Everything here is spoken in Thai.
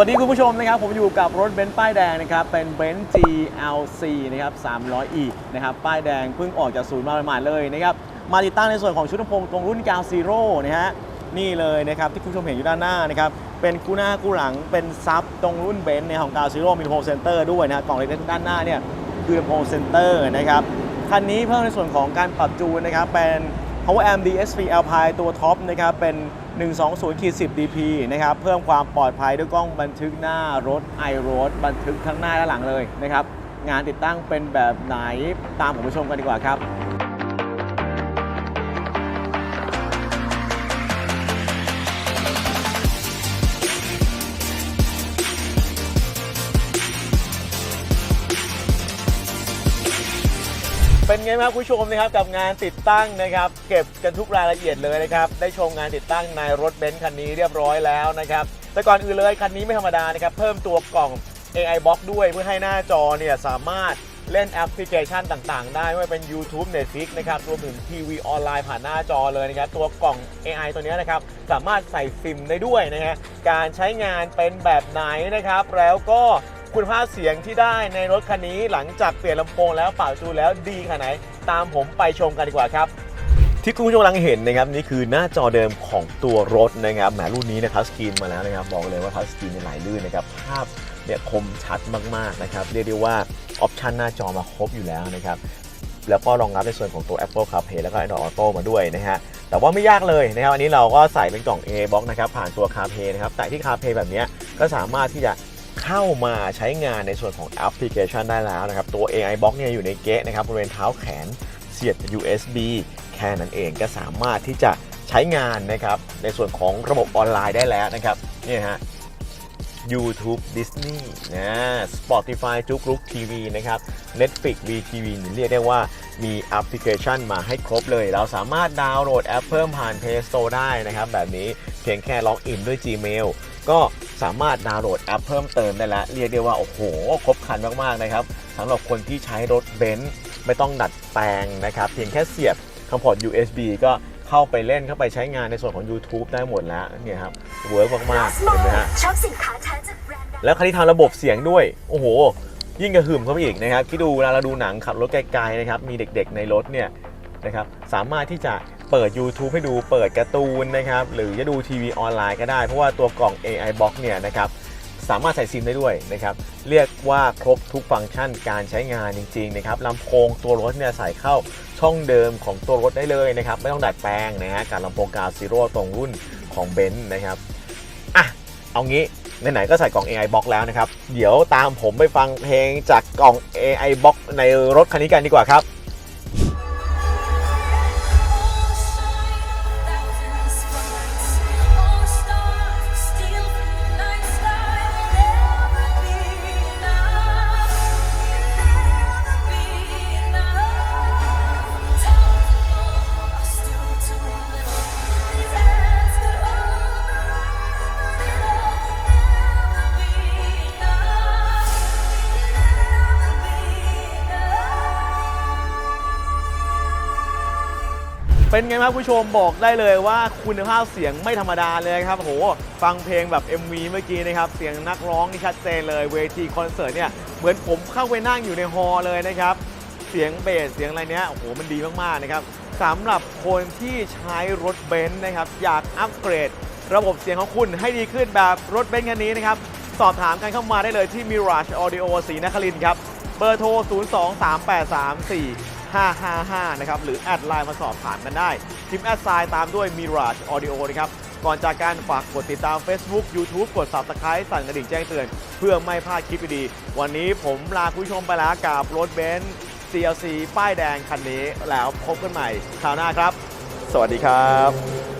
วัสดีคุณผู้ชมนะครับ ผมอยู่กับรถเบนซ์ป้ายแดงนะครับ เป็นเบนซ์ GLC นะครับ 300e นะครับ ป้ายแดงเพิ่งออกจากศูนย์มาใหม่ๆเลยนะครับ มาติดตั้งในส่วนของชุดลำโพงตรงรุ่นกาวซีโร่นะฮะ นี่เลยนะครับ ที่คุณผู้ชมเห็นอยู่ด้านหน้านะครับ เป็นคู่หน้าคู่หลังเป็นซับตรงรุ่นเบนซ์ในของกาวซีโร่มีลำโพงเซนเตอร์ด้วยนะฮะกล่องเล็กๆด้านหน้าเนี่ยคือลำโพงเซนเตอร์นะครับ คันนี้เพิ่มในส่วนของการปรับจูนนะครับเป็น Power Amp DSP Alpine ตัวท็อปนะครับเป็น 120 10 DP นะครับเพิ่มความปลอดภัยด้วยกล้องบันทึกหน้ารถ iRoad บันทึกทั้งหน้าและหลังเลยนะครับงานติดตั้งเป็นแบบไหนตามผมไปชมกันดีกว่าครับ เป็นไงบ้างคุณผู้ชมนะครับกับงานติดตั้งนะครับ เก็บกันทุกรายละเอียดเลยนะครับได้ชมงานติดตั้งในรถเบนซ์คันนี้เรียบร้อยแล้วนะครับแต่ก่อนอื่นเลยคันนี้ไม่ธรรมดานะครับเพิ่มตัวกล่อง AI Box ด้วยเพื่อให้หน้าจอเนี่ยสามารถเล่นแอปพลิเคชันต่างๆ ได้ไม่ว่าเป็น YouTube Netflix นะครับรวมถึงทีวีออนไลน์ผ่านหน้าจอเลยนะครับตัวกล่อง AI ตัวนี้นะครับสามารถใส่ซิมได้ด้วยนะฮะการใช้งานเป็นแบบไหนนะครับ แล้วก็ คุณภาพเสียงที่ได้ในรถคันนี้หลังจากเปลี่ยนลำโพงแล้วเป่าจูแล้วดีขนาดไหน ตามผมไปชมกันดีกว่าครับ ที่คุณผู้ชมกำลังเห็นนะครับนี่คือหน้าจอเดิมของตัวรถนะครับแหมรุ่นนี้นะทัชสกรีนมาแล้วนะครับบอกเลยว่าทัชสกรีนไหลลื่นนะครับภาพเนี่ยคมชัดมากๆนะครับเรียกได้ว่าออปชันหน้าจอมาครบอยู่แล้วนะครับแล้วก็รองรับในส่วนของตัว Apple CarPlay แล้วก็ Android Auto มาด้วยนะฮะ แต่ว่าไม่ยากเลยนะครับ อันนี้เราก็ใส่เป็นกล่อง A box นะครับ ผ่านตัว CarPlay นะครับ แต่ที่ CarPlay แบบนี้ก็สามารถที่จะ เข้ามาใช้งานในส่วนของแอปพลิเคชันได้แล้วนะครับ ตัว AI box เนี่ยอยู่ในเกะนะครับบริเวณเท้าแขนเสียบ USB แค่นั้นเองก็สามารถที่จะใช้งานนะครับในส่วนของระบบออนไลน์ได้แล้วนะครับนี่ฮะ YouTube Disney นะ Spotify จุกรุกทีวีนะครับ Netflix VTV นี่เรียกได้ว่ามีแอปพลิเคชันมาให้ครบเลย เราสามารถดาวน์โหลดแอปเพิ่มผ่าน Play Store ได้นะครับ แบบนี้เพียงแค่ล็อกอินด้วย Gmail ก็สามารถดาวน์โหลดแอปเพิ่มเติมได้แล้วเรียกได้ว่า โอ้โห ครบครันมาก ๆ นะครับสำหรับคนที่ใช้รถเบนซ์ไม่ต้องดัดแปลงนะครับ เพียงแค่เสียบคำพอร์ต USB ก็เข้าไปเล่นเข้าไปใช้งานในส่วนของ YouTube ได้หมดแล้วเนี่ยครับเวิร์กมาก ๆ เห็นไหมฮะชอบสินค้าแท้จากแบรนด์ดังแล้วคันนี้ทำระบบเสียงด้วย โอ้โห ยิ่งกระหึ่มเข้าไปอีกนะครับคิดดูเวลาเราดูหนังขับรถไกลๆนะครับมีเด็กๆในรถเนี่ย นะครับสามารถที่จะเปิด YouTube ให้ดูเปิดการ์ตูนนะครับหรือจะดูทีวีออนไลน์ก็ได้ เพราะว่าตัวกล่อง AI Box เนี่ยนะครับสามารถใส่ซิมได้ด้วยนะครับเรียกว่าครบทุกฟังก์ชันการใช้งานจริงๆนะครับลำโพงตัวรถเนี่ยใส่เข้าช่องเดิมของตัวรถได้เลยนะครับไม่ต้องดัดแปลงนะฮะกับลำโพงกาวซีโร่ตรงรุ่นของเบนซ์นะครับอะเอางี้ไหนๆก็ใส่กล่อง AI Box แล้วนะครับ เดี๋ยวตามผมไปฟังเพลงจากกล่อง AI Box ในรถคันนี้กันดีกว่าครับ เป็นไงครับผู้ชมบอกได้เลยว่าคุณภาพเสียงไม่ธรรมดาเลยครับโอ้โหฟังเพลงแบบ MV เมื่อกี้นะครับ เสียงนักร้องนี่ชัดเจนเลยเวทีคอนเสิร์ตเนี่ยเหมือนผมเข้าไปนั่งอยู่ในฮอลเลยนะครับ เสียงเบสเสียงอะไรเนี้ยโอ้โหมันดีมากๆนะครับสำหรับคนที่ใช้รถเบนซ์นะครับ อยากอัปเกรด ระบบเสียงของคุณให้ดีขึ้นแบบรถเบนซ์คันนี้นะครับ สอบถามกันเข้ามาได้เลยที่ Mirage Audio ศรีนครินครับเบอร์โทร 02383 555 นะครับ หรือ แอดไลน์มาสอบถามกันได้พิมพ์แอดไซน์ตามด้วย Mirage Audio นะครับ ก่อนจากการฝากกดติดตาม Facebook YouTube กด Subscribe สั่นกระดิ่งแจ้งเตือน เพื่อไม่พลาดคลิปดีๆวันนี้ผมลาคุณผู้ชมไปแล้วกับรถเบนซ์ CLC ป้ายแดงคันนี้แล้วพบกันใหม่คราวหน้าครับ สวัสดีครับ